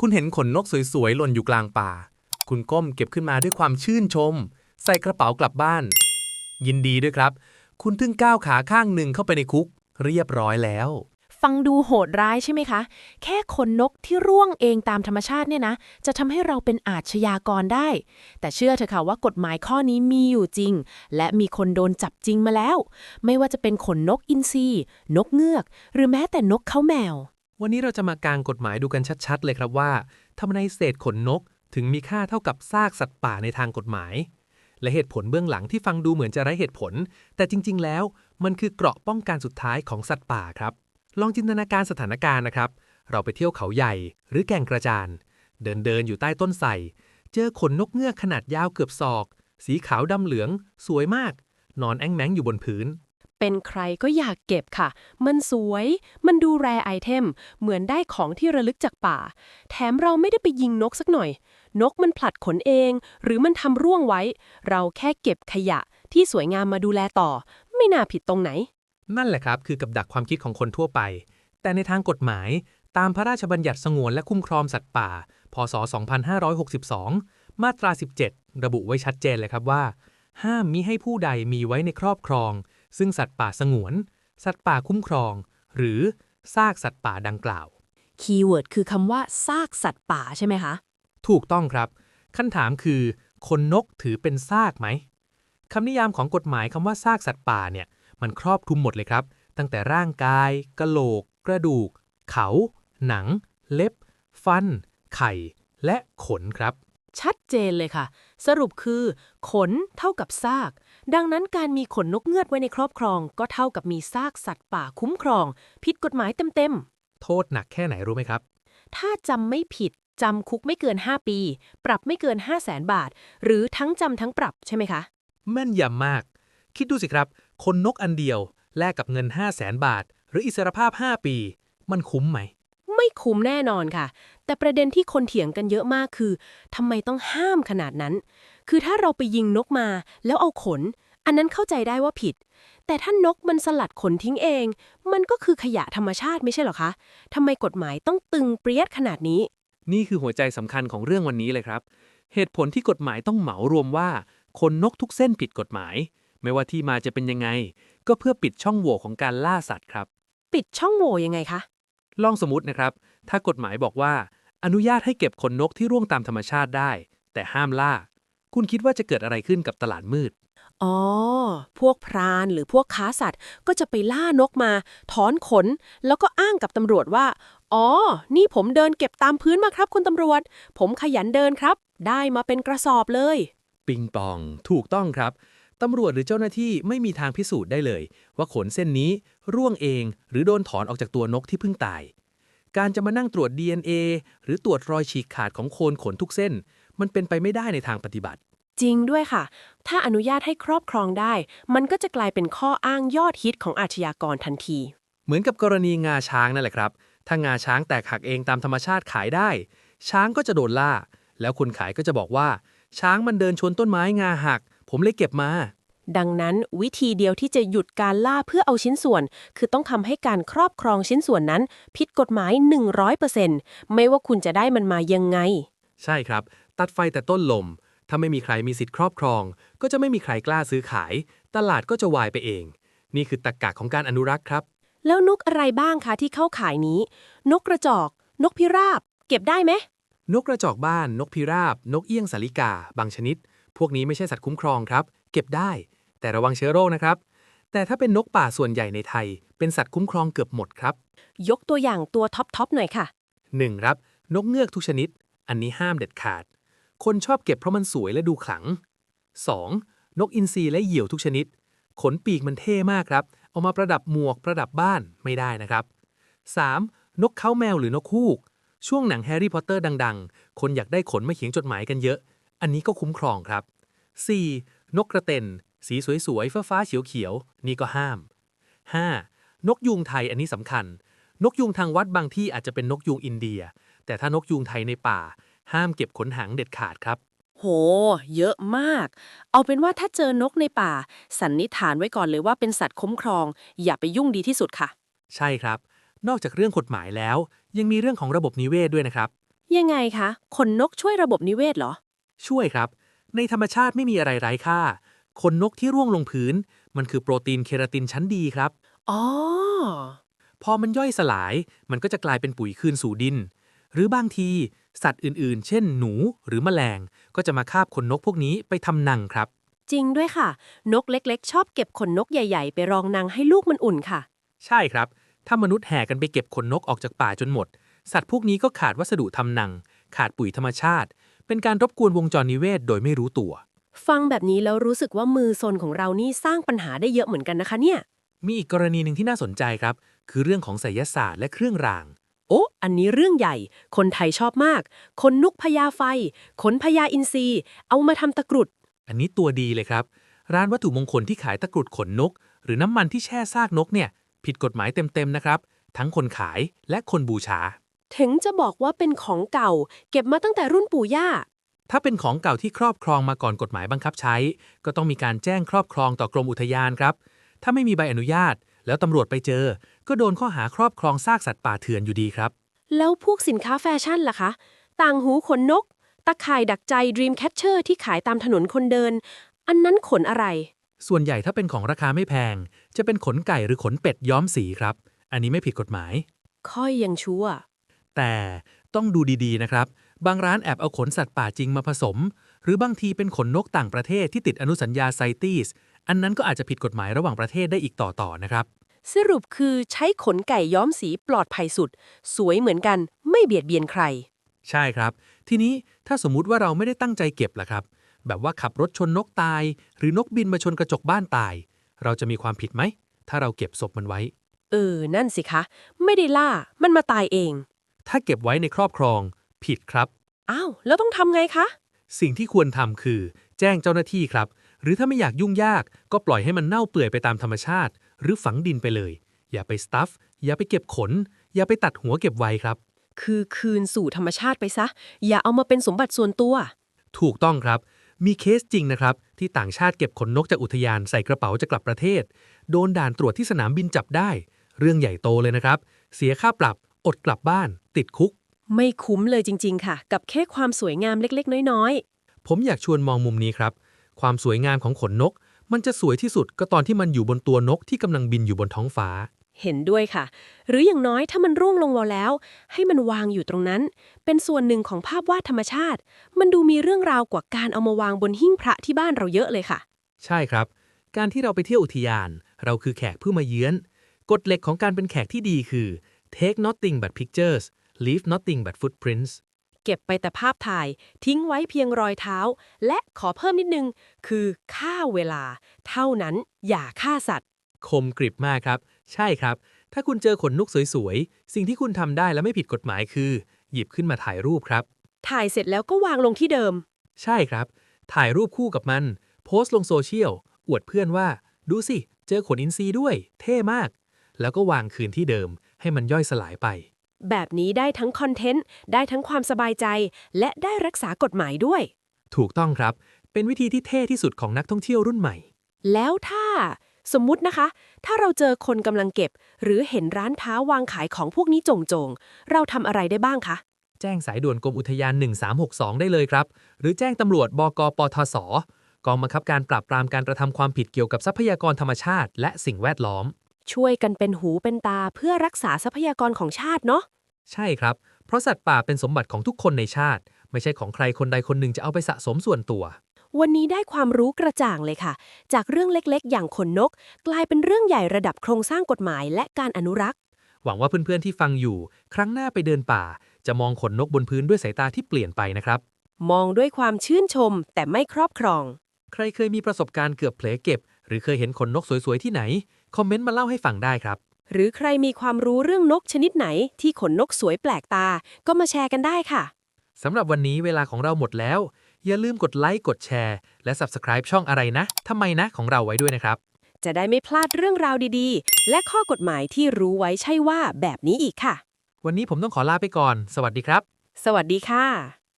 คุณเห็นขนนกสวยๆหล่นอยู่กลางป่า คุณก้มเก็บขึ้นมาด้วยความชื่นชม ใส่กระเป๋ากลับบ้าน ยินดีด้วยครับ คุณเพิ่งก้าวขาข้างหนึ่งเข้าไปในคุก เรียบร้อยแล้ว ฟังดูโหดร้ายใช่ไหมคะ แค่ขนนกที่ร่วงเองตามธรรมชาติเนี่ยนะ จะทำให้เราเป็นอาชญากรได้ แต่เชื่อเถอะค่ะว่ากฎหมายข้อนี้มีอยู่จริง และมีคนโดนจับจริงมาแล้ว ไม่ว่าจะเป็นขนนกอินทรีนกเงือก หรือแม้แต่นกเขาแมว วันนี้เราจะมากางกฎหมายดูกันชัด ๆ เลยครับว่าทำไมเศษขนนกถึงมีค่าเท่ากับซากสัตว์ป่าในทางกฎหมาย และเหตุผลเบื้องหลังที่ฟังดูเหมือนจะไร้เหตุผล แต่จริง ๆ แล้ว มันคือเกราะป้องกันสุดท้ายของสัตว์ป่าครับ ลองจินตนาการสถานการณ์นะครับ เราไปเที่ยวเขาใหญ่หรือแก่งกระจาน เดินเดินๆอยู่ใต้ต้นไทรเจอขนนกเงือกขนาดยาวเกือบศอก สีขาวดำเหลือง สวยมาก นอนแองแมงอยู่บนพื้น เป็นใครก็อยากเก็บค่ะ มันสวย มันดูแรไอเทม เหมือนได้ของที่ระลึกจากป่า แถมเราไม่ได้ไปยิงนกสักหน่อย นกมันผลัดขนเอง หรือมันทำร่วงไว้ เราแค่เก็บขยะที่สวยงามมาดูแลต่อ ไม่น่าผิดตรงไหน นั่นแหละครับ คือกับดักความคิดของคนทั่วไป แต่ในทางกฎหมาย ตามพระราชบัญญัติสงวนและคุ้มครองสัตว์ป่า พศ 2562 มาตรา 17 ระบุไว้ชัดเจนเลยครับว่า ห้ามมิให้ผู้ใดมีไว้ในครอบครอง ซึ่งสัตว์ป่าสงวน สัตว์ป่าคุ้มครอง หรือซากสัตว์ป่าดังกล่าว คีย์เวิร์ดคือคำว่าซากสัตว์ป่าใช่ไหมคะ ถูกต้องครับคำถามคือ คนนกถือเป็นซากไหมคำนิยามของกฎหมายคำว่าซากสัตว์ป่าเนี่ย มันครอบคลุมหมดเลยครับ ตั้งแต่ร่างกายกะโหลก กระดูก เขา หนัง เล็บ ฟัน ไข่ และขนครับ ชัดเจนเลยค่ะ สรุปคือ ขนเท่ากับซาก ดังนั้นการมีขนนกเงือกไว้ในครอบครอง ก็เท่ากับมีซากสัตว์ป่าคุ้มครอง ผิดกฎหมายเต็มๆ โทษหนักแค่ไหนรู้ไหมครับ ถ้าจำไม่ผิดจำคุกไม่เกิน 5 ปี ปรับไม่เกิน 5 0 0แสนบาท หรือทั้งจำทั้งปรับใช่ไหมคะ แม่นยำมาก คิดดูสิครับ คนนกอันเดียว แลกกับเงิน 5 0 0แสนบาท หรืออิสรภาพ 5 ปี มันคุ้มไหม ไม่คุ้มแน่นอนค่ะ แต่ประเด็นที่คนเถียงกันเยอะมากคือทำไมต้องห้ามขนาดนั้น คือถ้าเราไปยิงนกมาแล้วเอาขน อันนั้นเข้าใจได้ว่าผิด แต่ถ้านกมันสลัดขนทิ้งเอง มันก็คือขยะธรรมชาติไม่ใช่เหรอคะทำไมกฎหมายต้องตึงเปรี้ยดขนาดนี้ นี่คือหัวใจสำคัญของเรื่องวันนี้เลยครับ เหตุผลที่กฎหมายต้องเหมารวมว่า คนนกทุกเส้นผิดกฎหมาย ไม่ว่าที่มาจะเป็นยังไง ก็เพื่อปิดช่องโหว่ของการล่าสัตว์ครับ ปิดช่องโหว่ยังไงคะ ลองสมมตินะครับ ถ้ากฎหมายบอกว่า อนุญาตให้เก็บขนนกที่ร่วงตามธรรมชาติได้ แต่ห้ามล่า คุณคิดว่าจะเกิดอะไรขึ้นกับตลาดมืด อ๋อ พวกพรานหรือพวกค้าสัตว์ ก็จะไปล่านกมา ถอนขน แล้วก็อ้างกับตำรวจว่า อ๋อ นี่ผมเดินเก็บตามพื้นมาครับคุณตำรวจ ผมขยันเดินครับ ได้มาเป็นกระสอบเลย ปิงปอง ถูกต้องครับ ตำรวจหรือเจ้าหน้าที่ไม่มีทางพิสูจน์ได้เลย ว่าขนเส้นนี้ร่วงเองหรือโดนถอนออกจากตัวนกที่เพิ่งตาย การจะมานั่งตรวจ DNA หรือตรวจรอยฉีกขาดของโคนขนทุกเส้น มันเป็นไปไม่ได้ในทางปฏิบัติ จริงด้วยค่ะ ถ้าอนุญาตให้ครอบครองได้ มันก็จะกลายเป็นข้ออ้างยอดฮิตของอาชญากรทันที เหมือนกับกรณีงาช้างนั่นแหละครับ ถ้างาช้างแตกหักเองตามธรรมชาติขายได้ ช้างก็จะโดนล่า แล้วคนขายก็จะบอกว่า ช้างมันเดินชนต้นไม้งาหัก ผมเลยเก็บมา ดังนั้นวิธีเดียวที่จะหยุดการล่าเพื่อเอาชิ้นส่วน คือต้องทำให้การครอบครองชิ้นส่วนนั้น ผิดกฎหมาย 100%ไม่ว่าคุณจะได้มันมายังไง ใช่ครับ ตัดไฟแต่ต้นลม ถ้าไม่มีใครมีสิทธิ์ครอบครอง ก็จะไม่มีใครกล้าซื้อขาย ตลาดก็จะวายไปเอง นี่คือตรรกะของการอนุรักษ์ครับ แล้วนกอะไรบ้างคะที่เข้าขายนี้ นกกระจอก นกพิราบ เก็บได้ไหมนกกระจอกบ้าน นกพิราบ นกเอี้ยงสาลิกา บางชนิด พวกนี้ไม่ใช่สัตว์คุ้มครองครับ เก็บได้ แต่ระวังเชื้อโรคนะครับ แต่ถ้าเป็นนกป่าส่วนใหญ่ในไทย เป็นสัตว์คุ้มครองเกือบหมดครับ ยกตัวอย่างตัวท็อปทอปหน่อยค่ะ 1. ครับ นกเงือกทุกชนิด อันนี้ห้ามเด็ดขาด คนชอบเก็บเพราะมันสวยและดูขลัง 2. นกอินทรีและเหยี่ยวทุกชนิด ขนปีกมันเท่มากครับ เอามาประดับหมวกประดับบ้านไม่ได้นะครับ 3. นกเขาแมวหรือนกฮูก ช่วงหนังแฮร์รี่พอตเตอร์ดัง ๆ คนอยากได้ขนมาเขียนจดหมายกันเยอะ อันนี้ก็คุ้มครองครับ 4. นกกระเต็น สีสวยๆฟ้าๆเขียวๆนี่ก็ห้าม 5. นกยูงไทยอันนี้สำคัญ นกยูงทางวัดบางที่อาจจะเป็นนกยูงอินเดีย แต่ถ้านกยูงไทยในป่า ห้ามเก็บขนหางเด็ดขาดครับ โห เยอะมาก เอาเป็นว่าถ้าเจอนกในป่า สันนิษฐานไว้ก่อนเลยว่าเป็นสัตว์คุ้มครอง อย่าไปยุ่งดีที่สุดค่ะ ใช่ครับ นอกจากเรื่องกฎหมายแล้ว ยังมีเรื่องของระบบนิเวศด้วยนะครับ ยังไงคะขนนกช่วยระบบนิเวศเหรอ ช่วยครับ ในธรรมชาติไม่มีอะไรไร้ค่า ขนนกที่ร่วงลงพื้น มันคือโปรตีนเคราตินชั้นดีครับ อ๋อ พอมันย่อยสลาย มันก็จะกลายเป็นปุ๋ยคืนสู่ดิน หรือบางทีสัตว์อื่นๆ เช่นหนูหรือแมลง ก็จะมาคาบขนนกพวกนี้ไปทำหนังครับ จริงด้วยค่ะ นกเล็กๆ ชอบเก็บขนนกใหญ่ๆ ไปรองนังให้ลูกมันอุ่นค่ะ ใช่ครับ ถ้ามนุษย์แห่กันไปเก็บขนนกออกจากป่าจนหมด สัตว์พวกนี้ก็ขาดวัสดุทำหนัง ขาดปุ๋ยธรรมชาติ เป็นการรบกวนวงจรนิเวศโดยไม่รู้ตัว ฟังแบบนี้แล้วรู้สึกว่ามือซนของเรานี่สร้างปัญหาได้เยอะเหมือนกันนะคะเนี่ย มีอีกกรณีหนึ่งที่น่าสนใจครับ คือเรื่องของไสยศาสตร์และเครื่องราง โอ้อันนี้เรื่องใหญ่ คนไทยชอบมากขนนุกพญาไฟ ขนพญาอินทรีเอามาทำตะกรุด อันนี้ตัวดีเลยครับ ร้านวัตถุมงคลที่ขายตะกรุดขนนก หรือน้ำมันที่แช่ซากนกเนี่ย ผิดกฎหมายเต็มๆนะครับ ทั้งคนขายและคนบูชา ถึงจะบอกว่าเป็นของเก่า เก็บมาตั้งแต่รุ่นปู่ย่า ถ้าเป็นของเก่าที่ครอบครองมาก่อนกฎหมายบังคับใช้ ก็ต้องมีการแจ้งครอบครองต่อกรมอุทยานครับ ถ้าไม่มีใบอนุญาต แล้วตำรวจไปเจอ ก็โดนข้อหาครอบครองซากสัตว์ป่าเถื่อนอยู่ดีครับ แล้วพวกสินค้าแฟชั่นล่ะคะ ต่างหูขนนก ตะข่ายดักใจ Dreamcatcher ที่ขายตามถนนคนเดิน อันนั้นขนอะไร ส่วนใหญ่ถ้าเป็นของราคาไม่แพง จะเป็นขนไก่หรือขนเป็ดย้อมสีครับ อันนี้ไม่ผิดกฎหมาย ค่อยยังชั่ว แต่ต้องดูดีๆนะครับ บางร้านแอบเอาขนสัตว์ป่าจริงมาผสม หรือบางทีเป็นขนนกต่างประเทศที่ติดอนุสัญญาไซตีสอันนั้นก็อาจจะผิดกฎหมายระหว่างประเทศได้อีกต่อๆนะครับ สรุปคือใช้ขนไก่ย้อมสีปลอดภัยสุด สวยเหมือนกันไม่เบียดเบียนใคร ใช่ครับ ทีนี้ถ้าสมมุติว่าเราไม่ได้ตั้งใจเก็บล่ะครับ แบบว่าขับรถชนนกตาย หรือนกบินมาชนกระจกบ้านตาย เราจะมีความผิดไหม ถ้าเราเก็บศพมันไว้ เออ นั่นสิคะ ไม่ได้ล่า มันมาตายเอง ถ้าเก็บไว้ในครอบครอง ผิดครับ อ้าว แล้วต้องทำไงคะ สิ่งที่ควรทำคือ แจ้งเจ้าหน้าที่ครับ หรือถ้าไม่อยากยุ่งยาก ก็ปล่อยให้มันเน่าเปื่อยไปตามธรรมชาติ หรือฝังดินไปเลย อย่าไปสตัฟอย่าไปเก็บขน อย่าไปตัดหัวเก็บไว้ครับ คือคืนสู่ธรรมชาติไปซะ อย่าเอามาเป็นสมบัติส่วนตัว ถูกต้องครับ มีเคสจริงนะครับ ที่ต่างชาติเก็บขนนกจากอุทยานใส่กระเป๋าจะกลับประเทศ โดนด่านตรวจที่สนามบินจับได้ เรื่องใหญ่โตเลยนะครับ เสียค่าปรับ อดกลับบ้าน ติดคุก ไม่คุ้มเลยจริง ๆ ค่ะ กับแค่ความสวยงามเล็กๆ น้อยผมอยากชวนมองมุมนี้ครับ ความสวยงามของขนนก มันจะสวยที่สุดก็ตอนที่มันอยู่บนตัวนกที่กำลังบินอยู่บนท้องฟ้าๆเห็นด้วยค่ะ หรืออย่างน้อยถ้ามันร่วงลงมาแล้ว ให้มันวางอยู่ตรงนั้น เป็นส่วนหนึ่งของภาพวาดธรรมชาติ มันดูมีเรื่องราวกว่าการเอามาวางบนหิ้งพระที่บ้านเราเยอะเลยค่ะ ใช่ครับ การที่เราไปเที่ยวอุทยาน เราคือแขกผู้มาเยือนกฎเหล็กของการเป็นแขกที่ดีคือ take nothing but pictures leave nothing but footprints เก็บไปแต่ภาพถ่าย ทิ้งไว้เพียงรอยเท้า และขอเพิ่มนิดนึง คือค่าเวลา เท่านั้นอย่าฆ่าสัตว์ คมกริบมากครับ ใช่ครับ ถ้าคุณเจอขนนกสวยๆ สิ่งที่คุณทำได้และไม่ผิดกฎหมายคือ หยิบขึ้นมาถ่ายรูปครับ ถ่ายเสร็จแล้วก็วางลงที่เดิม ใช่ครับ ถ่ายรูปคู่กับมัน โพสต์ลงโซเชียล อวดเพื่อนว่า ดูสิ เจอขนอินทรีด้วย เท่มาก แล้วก็วางคืนที่เดิม ให้มันย่อยสลายไป แบบนี้ได้ทั้งคอนเทนต์ ได้ทั้งความสบายใจ และได้รักษากฎหมายด้วย ถูกต้องครับ เป็นวิธีที่เท่ที่สุดของนักท่องเที่ยวรุ่นใหม่ แล้วถ้า สมมุตินะคะ ถ้าเราเจอคนกำลังเก็บ หรือเห็นร้านค้าวางขายของพวกนี้จงๆเราทำอะไรได้บ้างคะ แจ้งสายด่วนกรมอุทยาน 1362 ได้เลยครับ หรือแจ้งตำรวจบกปทศกองบังคับการปราบปรามการกระทำความผิดเกี่ยวกับทรัพยากรธรรมชาติ และสิ่งแวดล้อม ช่วยกันเป็นหูเป็นตาเพื่อรักษาทรัพยากรของชาติเนาะ ใช่ครับ เพราะสัตว์ป่าเป็นสมบัติของทุกคนในชาติ ไม่ใช่ของใครคนใดคนหนึ่งจะเอาไปสะสมส่วนตัว วันนี้ได้ความรู้กระจ่างเลยค่ะ จากเรื่องเล็กๆ อย่างขนนก กลายเป็นเรื่องใหญ่ระดับโครงสร้างกฎหมายและการอนุรักษ์ หวังว่าเพื่อนๆที่ฟังอยู่ ครั้งหน้าไปเดินป่า จะมองขนนกบนพื้นด้วยสายตาที่เปลี่ยนไปนะครับ มองด้วยความชื่นชม แต่ไม่ครอบครอง ใครเคยมีประสบการณ์เกือบเผลอเก็บ หรือเคยเห็นขนนกสวยๆที่ไหน คอมเมนต์มาเล่าให้ฟังได้ครับ หรือใครมีความรู้เรื่องนกชนิดไหนที่ขนนกสวยแปลกตา ก็มาแชร์กันได้ค่ะ สำหรับวันนี้เวลาของเราหมดแล้ว อย่าลืมกดไลค์กดแชร์ และ Subscribe ช่องอะไรนะทำไมนะของเราไว้ด้วยนะครับ จะได้ไม่พลาดเรื่องราวดีๆ และข้อกฎหมายที่รู้ไว้ใช่ว่าแบบนี้อีกค่ะ วันนี้ผมต้องขอลาไปก่อน สวัสดีครับ สวัสดีค่ะ